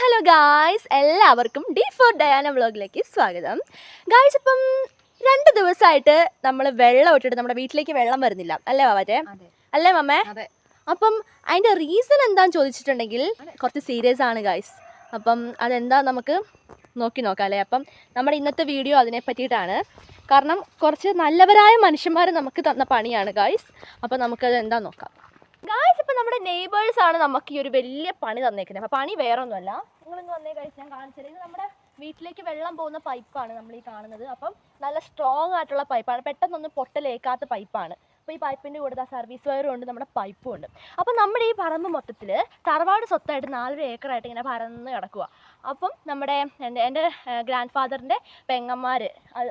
Hello guys എല്ലാവർക്കും D four Diana വ്ളോഗിലേക്ക് സ്വാഗതം. ഗായ്സ് ഇപ്പം രണ്ട് ദിവസമായിട്ട് നമ്മൾ വെള്ളം ഇട്ടിട്ട് നമ്മുടെ വീട്ടിലേക്ക് വെള്ളം വരുന്നില്ല. അല്ലേ അതെ. അല്ലേ മമ്മേ. അപ്പം അതിന്റെ റീസൺ എന്താന്ന് ചോദിച്ചിട്ടുണ്ടെങ്കിൽ കുറച്ച് സീരിയസ് ആണ് ഗായ്സ്. അപ്പം അതെന്താ നമുക്ക് നോക്കി നോക്കാം അല്ലേ? അപ്പം നമ്മുടെ ഇന്നത്തെ വീഡിയോ അതിനെ പറ്റിയിട്ടാണ്. കാരണം കുറച്ച് നല്ലവരായ മനുഷ്യന്മാർ നമുക്ക് തന്ന പണിയാണ് ഗായ്സ്. അപ്പം നമുക്കത് എന്താ നോക്കാം. ഗായ്സ് ഇപ്പം നമ്മുടെ നെയ്ബേഴ്സ് ആണ് നമുക്ക് ഈ ഒരു വലിയ പണി തന്നേക്കുന്നത്. അപ്പം പണി വേറെ ഒന്നുമല്ല ഇന്ന് വന്നേ കഴിച്ച് ഞാൻ കാണിച്ചത് ഇത് നമ്മുടെ വീട്ടിലേക്ക് വെള്ളം പോകുന്ന പൈപ്പാണ് നമ്മൾ ഈ കാണുന്നത്. അപ്പം നല്ല സ്ട്രോങ് ആയിട്ടുള്ള പൈപ്പാണ് പെട്ടെന്നൊന്നും പൊട്ടലേക്കാത്ത പൈപ്പാണ് അപ്പോൾ ഈ പൈപ്പിന്റെ കൂടെ സർവീസ് വയറും ഉണ്ട് നമ്മുടെ പൈപ്പും ഉണ്ട്. അപ്പം നമ്മുടെ ഈ പറമ്പ് മൊത്തത്തിൽ തറവാട് സ്വത്തായിട്ട് നാലര ഏക്കറായിട്ട് ഇങ്ങനെ പരന്ന് കിടക്കുക അപ്പം നമ്മുടെ എന്റെ എന്റെ ഗ്രാൻഡ് ഫാദറിന്റെ പെങ്ങന്മാർ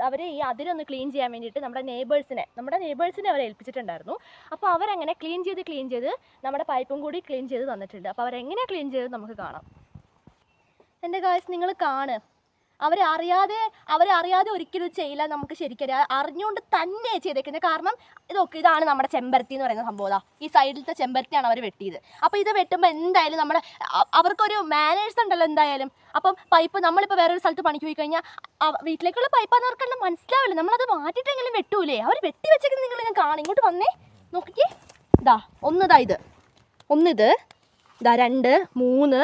അവർ ഈ അതിരൊന്ന് ക്ലീൻ ചെയ്യാൻ വേണ്ടിയിട്ട് നമ്മുടെ നെയ്ബേഴ്സിനെ നമ്മുടെ നെയ്ബേഴ്സിനെ അവരെ ഏൽപ്പിച്ചിട്ടുണ്ടായിരുന്നു. അപ്പോൾ അവരങ്ങനെ ക്ലീൻ ചെയ്ത് ക്ലീൻ ചെയ്ത് നമ്മുടെ പൈപ്പും കൂടി ക്ലീൻ ചെയ്ത് തന്നിട്ടുണ്ട്. അപ്പോൾ അവരെങ്ങനെ ക്ലീൻ ചെയ്ത് നമുക്ക് കാണാം. എന്റെ കാശ് നിങ്ങൾ കാണ്. അവരെ അറിയാതെ അവരെ അറിയാതെ ഒരിക്കലും ചെയ്യില്ല നമുക്ക് ശരിക്കറിയാം അറിഞ്ഞുകൊണ്ട് തന്നെ ചെയ്തേക്കുന്നത്. കാരണം ഇതൊക്കെ ഇതാണ് നമ്മുടെ ചെമ്പരത്തി എന്ന് പറയുന്ന സംഭവം. ഈ സൈഡിലത്തെ ചെമ്പരത്തിയാണ് അവർ വെട്ടിയത്. അപ്പോൾ ഇത് വെട്ടുമ്പോൾ എന്തായാലും നമ്മുടെ അവർക്കൊരു മാനേഴ്സ് ഉണ്ടല്ലോ എന്തായാലും. അപ്പം പൈപ്പ് നമ്മളിപ്പോൾ വേറൊരു സ്ഥലത്ത് പണിക്ക് പോയി കഴിഞ്ഞാൽ വീട്ടിലേക്കുള്ള പൈപ്പാന്ന് അവർക്കെല്ലാം മനസ്സിലാവില്ല. നമ്മളത് മാറ്റിയിട്ടെങ്കിലും വെട്ടൂലേ? അവർ വെട്ടി വെച്ചേക്കുന്നത് നിങ്ങൾ ഞാൻ കാണും. ഇങ്ങോട്ട് വന്നേ നോക്കിക്കേ. ഇതാ ഒന്നിതാ ഇത്. ഒന്നിത്. ഇതാ രണ്ട് മൂന്ന്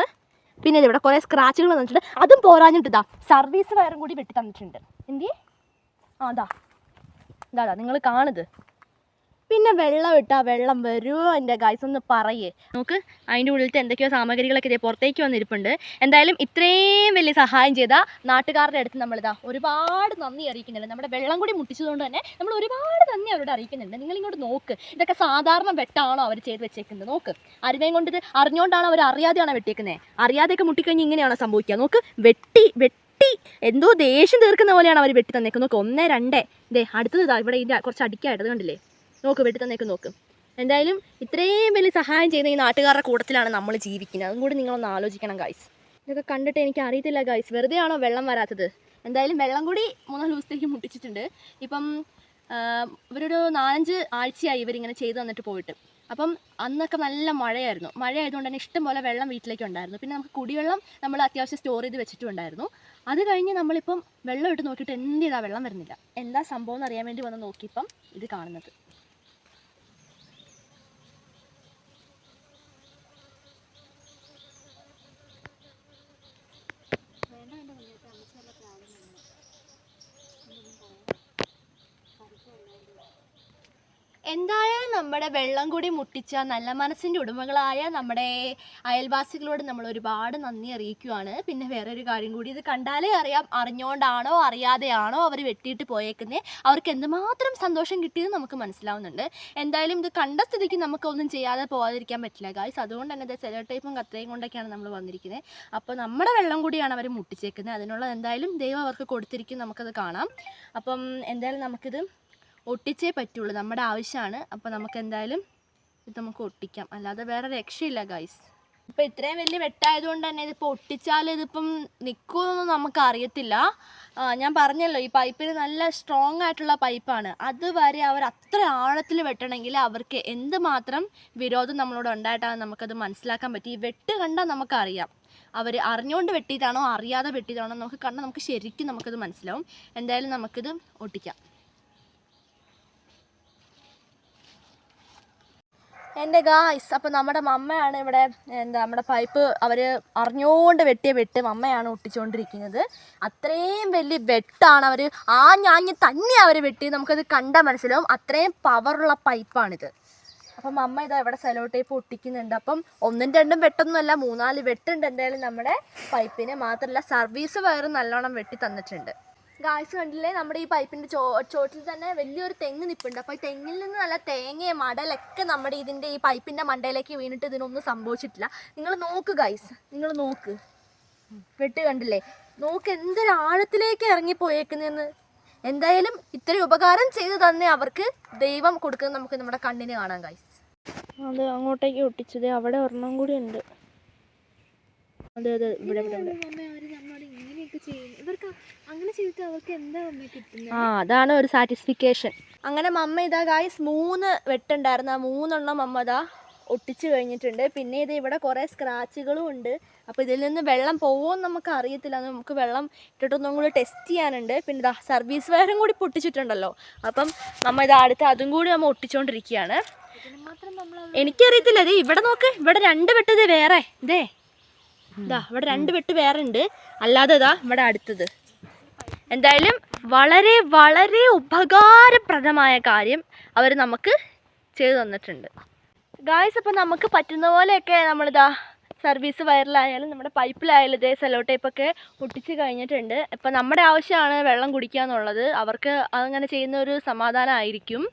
പിന്നെ ഇവിടെ കുറേ സ്ക്രാച്ചുകൾ വന്നിട്ടുണ്ട്. അതും പോരാഞ്ഞിട്ട് സർവീസ് വയറും കൂടി വെട്ടി തന്നിട്ടുണ്ട്. എന്തി ആ അതാ ഇതാ നിങ്ങൾ കാണുത് പിന്നെ വെള്ളം ഇട്ടാ വെള്ളം വരുമോ എന്റെ ഗൈസ് ഒന്ന് പറയേ. നമുക്ക് അതിന്റെ ഉള്ളിലത്തെ എന്തൊക്കെയോ സാമഗ്രികളൊക്കെ ഇതേ പുറത്തേക്ക് വന്നിരിപ്പുണ്ട്. എന്തായാലും ഇത്രയും വലിയ സഹായം ചെയ്ത നാട്ടുകാരുടെ അടുത്ത് നമ്മളിതാ ഒരുപാട് നന്ദി അറിയിക്കുന്നുണ്ട്. നമ്മുടെ വെള്ളം കൂടി മുട്ടിച്ചതുകൊണ്ട് തന്നെ നമ്മൾ ഒരുപാട് നന്ദി അവരോട് അറിയിക്കുന്നുണ്ട്. നിങ്ങൾ ഇങ്ങോട്ട് നോക്ക് ഇതൊക്കെ സാധാരണ വെട്ടാണോ അവർ ചെയ്ത് വെച്ചേക്കുന്നത്? നോക്ക് അരുവയും കൊണ്ട് ഇത് അറിഞ്ഞുകൊണ്ടാണ് അവർ അറിയാതെയാണോ വെട്ടിയേക്കുന്നത് അറിയാതെയൊക്കെ മുട്ടിക്കഴിഞ്ഞ് ഇങ്ങനെയാണോ സംഭവിക്കുക? നോക്ക് വെട്ടി വെട്ടി എന്തോ ദേഷ്യം തീർക്കുന്ന പോലെയാണ് അവർ വെട്ടി തന്നേക്കുന്നത്. നോക്ക് ഒന്ന് രണ്ട്. ദേ അടുത്തത് ഇതാ ഇവിടെ ഇതിന്റെ കുറച്ച് അടിക്കായിട്ട് കണ്ടില്ലേ? നോക്ക് വെട്ടി തന്നേക്ക് നോക്ക്. എന്തായാലും ഇത്രയും വലിയ സഹായം ചെയ്യുന്ന ഈ നാട്ടുകാരുടെ കൂട്ടത്തിലാണ് നമ്മൾ ജീവിക്കുന്നത്. അതും കൂടി നിങ്ങളൊന്ന് ആലോചിക്കണം ഗൈസ് ഇതൊക്കെ കണ്ടിട്ട് എനിക്ക് അറിയത്തില്ല ഗൈസ് വെറുതെ ആണോ വെള്ളം വരാത്തത്? എന്തായാലും വെള്ളം കൂടി മൂന്നാൽ ദിവസത്തേക്ക് മുട്ടിച്ചിട്ടുണ്ട്. ഇപ്പം ഇവരൊരു നാലഞ്ച് ആഴ്ചയായി ഇവരിങ്ങനെ ചെയ്തു തന്നിട്ട് പോയിട്ട്. അപ്പം അന്നൊക്കെ നല്ല മഴയായിരുന്നു. മഴയായതുകൊണ്ട് തന്നെ ഇഷ്ടംപോലെ വെള്ളം വീട്ടിലേക്ക് ഉണ്ടായിരുന്നു. പിന്നെ നമുക്ക് കുടിവെള്ളം നമ്മൾ അത്യാവശ്യം സ്റ്റോർ ചെയ്ത് വെച്ചിട്ടുണ്ടായിരുന്നു. അത് കഴിഞ്ഞ് നമ്മളിപ്പം വെള്ളം ഇട്ട് നോക്കിയിട്ട് എന്ത് ചെയ്താൽ വെള്ളം വരുന്നില്ല. എന്താ സംഭവം എന്ന് അറിയാൻ വേണ്ടി വന്ന് നോക്കിയപ്പം ഇത് കാണുന്നത്. എന്തായാലും നമ്മുടെ വെള്ളം കൂടി മുട്ടിച്ച നല്ല മനസ്സിന്റെ ഉടമകളായ നമ്മുടെ അയൽവാസികളോട് നമ്മൾ ഒരുപാട് നന്ദി അറിയിക്കുവാണ് പിന്നെ വേറൊരു കാര്യം കൂടി ഇത് കണ്ടാലേ അറിയാം അറിഞ്ഞുകൊണ്ടാണോ അറിയാതെയാണോ അവർ വെട്ടിയിട്ട് പോയേക്കുന്നത് അവർക്ക് എന്തുമാത്രം സന്തോഷം കിട്ടിയെന്ന് നമുക്ക് മനസ്സിലാവുന്നുണ്ട്. എന്തായാലും ഇത് കണ്ട സ്ഥിതിക്ക് നമുക്കൊന്നും ചെയ്യാതെ പോകാതിരിക്കാൻ പറ്റില്ല ഗായ്സ് അതുകൊണ്ട് തന്നെ ഇത് സെലോ ടൈപ്പും കത്രയും കൊണ്ടൊക്കെയാണ് നമ്മൾ വന്നിരിക്കുന്നത് അപ്പോൾ നമ്മുടെ വെള്ളം കൂടിയാണ് അവർ മുട്ടിച്ചേക്കുന്നത് അതിനുള്ള എന്തായാലും ദൈവം അവർക്ക് കൊടുത്തിരിക്കും. നമുക്കത് കാണാം. അപ്പം എന്തായാലും നമുക്കിത് ഒട്ടിച്ചേ പറ്റുള്ളൂ. നമ്മുടെ ആവശ്യമാണ് അപ്പോൾ നമുക്ക് എന്തായാലും ഇത് നമുക്ക് ഒട്ടിക്കാം. അല്ലാതെ വേറെ രക്ഷയില്ല ഗൈസ് ഇപ്പം ഇത്രയും വലിയ വെട്ടായതുകൊണ്ട് തന്നെ ഇതിപ്പോൾ ഒട്ടിച്ചാൽ ഇതിപ്പം നിൽക്കുമെന്നൊന്നും നമുക്ക് അറിയത്തില്ല ഞാൻ പറഞ്ഞല്ലോ ഈ പൈപ്പിന് നല്ല സ്ട്രോങ് ആയിട്ടുള്ള പൈപ്പാണ്. അതുവരെ അവർ അത്ര ആഴത്തിൽ വെട്ടണമെങ്കിൽ അവർക്ക് എന്തുമാത്രം വിരോധം നമ്മളോട് ഉണ്ടായിട്ടാണ് നമുക്കത് മനസ്സിലാക്കാൻ പറ്റി. ഈ വെട്ട് കണ്ടാൽ നമുക്കറിയാം. അവർ അറിഞ്ഞുകൊണ്ട് വെട്ടിയതാണോ അറിയാതെ വെട്ടിയതാണോ നമുക്ക് കണ്ടാൽ നമുക്ക് ശരിക്കും നമുക്കത് മനസ്സിലാവും. എന്തായാലും നമുക്കിത് ഒട്ടിക്കാം. എന്റെ ഗായ്സ് അപ്പോൾ നമ്മുടെ മമ്മയാണ് ഇവിടെ എന്താ നമ്മുടെ പൈപ്പ് അവർ അറിഞ്ഞുകൊണ്ട് വെട്ടിയ വെട്ട് മമ്മയാണ് ഒട്ടിച്ചുകൊണ്ടിരിക്കുന്നത് അത്രയും വലിയ വെട്ടാണ് അവർ ആഞ്ഞാഞ്ഞ് ഞാഞ്ഞ് തന്നെ അവർ വെട്ടി. നമുക്കത് കണ്ട മനസ്സിലാവും. അത്രയും പവറുള്ള പൈപ്പാണിത് അപ്പം അമ്മ ഇതാ ഇവിടെ സെലോ ടേപ്പ് ഒട്ടിക്കുന്നുണ്ട്. അപ്പം ഒന്നും രണ്ടും വെട്ടൊന്നുമല്ല മൂന്നാൽ വെട്ടുണ്ട് എന്തായാലും നമ്മുടെ പൈപ്പിന് മാത്രമല്ല സർവീസ് വയറും നല്ലോണം വെട്ടി തന്നിട്ടുണ്ട്. ഗായ്സ് കണ്ടില്ലേ? നമ്മുടെ ഈ പൈപ്പിന്റെ ചോ ചോട്ടിൽ തന്നെ വലിയൊരു തെങ്ങ് നിൽപ്പുണ്ട് അപ്പോൾ ഈ തെങ്ങിൽ നിന്ന് നല്ല തേങ്ങയും മടലൊക്കെ നമ്മുടെ ഇതിന്റെ ഈ പൈപ്പിന്റെ മണ്ടയിലേക്ക് വീണിട്ട് ഇതിനൊന്നും സംഭവിച്ചിട്ടില്ല. നിങ്ങൾ നോക്ക് ഗായ്സ് നിങ്ങൾ നോക്ക്. വെട്ട് കണ്ടില്ലേ? നോക്ക് എന്തൊരു ആഴത്തിലേക്ക് ഇറങ്ങിപ്പോയേക്കുന്നതെന്ന് എന്തായാലും ഇത്രയും ഉപകാരം ചെയ്തു തന്നെ അവർക്ക് ദൈവം കൊടുക്കുന്നത് നമുക്ക് നമ്മുടെ കണ്ണിന് കാണാം ഗായ്സ് അത് അങ്ങോട്ടേക്ക് ഒട്ടിച്ചത് അവിടെ ഒരെണ്ണം കൂടി ഉണ്ട്. അതെ അതെ ഇവിടെ ഇവിടെ ഇവർക്ക് അങ്ങനെ ചെയ്തിട്ട് അവർക്ക് എന്താ കിട്ടുന്നത്? ആ അതാണ് ഒരു സാറ്റിസ്ഫിക്കേഷൻ അങ്ങനെ മമ്മ ഇതാ ഗായ്സ് മൂന്ന് വെട്ടുണ്ടായിരുന്നു. ആ മൂന്നെണ്ണം മമ്മ ഇതാ ഒട്ടിച്ചു കഴിഞ്ഞിട്ടുണ്ട്. പിന്നെ ഇത് ഇവിടെ കുറേ സ്ക്രാച്ചുകളും ഉണ്ട്. അപ്പോൾ ഇതിൽ നിന്ന് വെള്ളം പോകുമെന്ന് നമുക്ക് അറിയത്തില്ല. നമുക്ക് വെള്ളം ഇട്ടിട്ടൊന്നും കൂടി ടെസ്റ്റ് ചെയ്യാനുണ്ട്. പിന്നെ ഇതാ സർവീസ് വയറും കൂടി പൊട്ടിച്ചിട്ടുണ്ടല്ലോ. അപ്പം നമ്മൾ ഇത് അടുത്ത് അതും കൂടി നമ്മൾ ഒട്ടിച്ചുകൊണ്ടിരിക്കുകയാണ് എനിക്കറിയത്തില്ല. ഇത് ഇവിടെ നോക്ക്. ഇവിടെ രണ്ട് വെട്ടത് വേറെ. ഇതേ ഇതാ ഇവിടെ രണ്ട് വെട്ട് വേറെ ഉണ്ട് അല്ലാതെ ഇതാ ഇവിടെ അടുത്തത്. എന്തായാലും വളരെ വളരെ ഉപകാരപ്രദമായ കാര്യം അവർ നമുക്ക് ചെയ്തു തന്നിട്ടുണ്ട്. ഗായ്സ് അപ്പോൾ നമുക്ക് പറ്റുന്ന പോലെയൊക്കെ നമ്മളിതാ സർവീസ് വയറിലായാലും നമ്മുടെ പൈപ്പിലായാലും ഇതേ സെലോ ടേപ്പൊക്കെ ഒട്ടിച്ച് കഴിഞ്ഞിട്ടുണ്ട്. ഇപ്പം നമ്മുടെ ആവശ്യമാണ് വെള്ളം കുടിക്കുക എന്നുള്ളത് അവർക്ക് അങ്ങനെ ചെയ്യുന്ന ഒരു സമാധാനമായിരിക്കും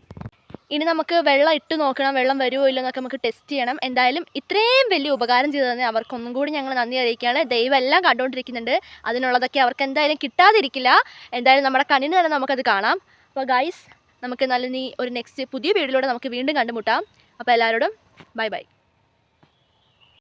ഇനി നമുക്ക് വെള്ളം ഇട്ട് നോക്കണം വെള്ളം വരുമോ ഇല്ലോ എന്നൊക്കെ നമുക്ക് ടെസ്റ്റ് ചെയ്യണം. എന്തായാലും ഇത്രയും വലിയ ഉപകാരം ചെയ്തു തന്നെ അവർക്കൊന്നും കൂടി ഞങ്ങൾ നന്ദി അറിയിക്കുകയാണ്. ദൈവം എല്ലാം കണ്ടുകൊണ്ടിരിക്കുന്നുണ്ട്. അതിനുള്ളതൊക്കെ അവർക്ക് എന്തായാലും കിട്ടാതിരിക്കില്ല. എന്തായാലും നമ്മുടെ കണ്ണിന് തന്നെ നമുക്കത് കാണാം. അപ്പോൾ ഗൈസ് നമുക്ക് നല്ല നീ ഒരു നെക്സ്റ്റ് പുതിയ വീഡിയോയിലൂടെ നമുക്ക് വീണ്ടും കണ്ടുമുട്ടാം. അപ്പോൾ എല്ലാവരോടും ബൈ ബൈ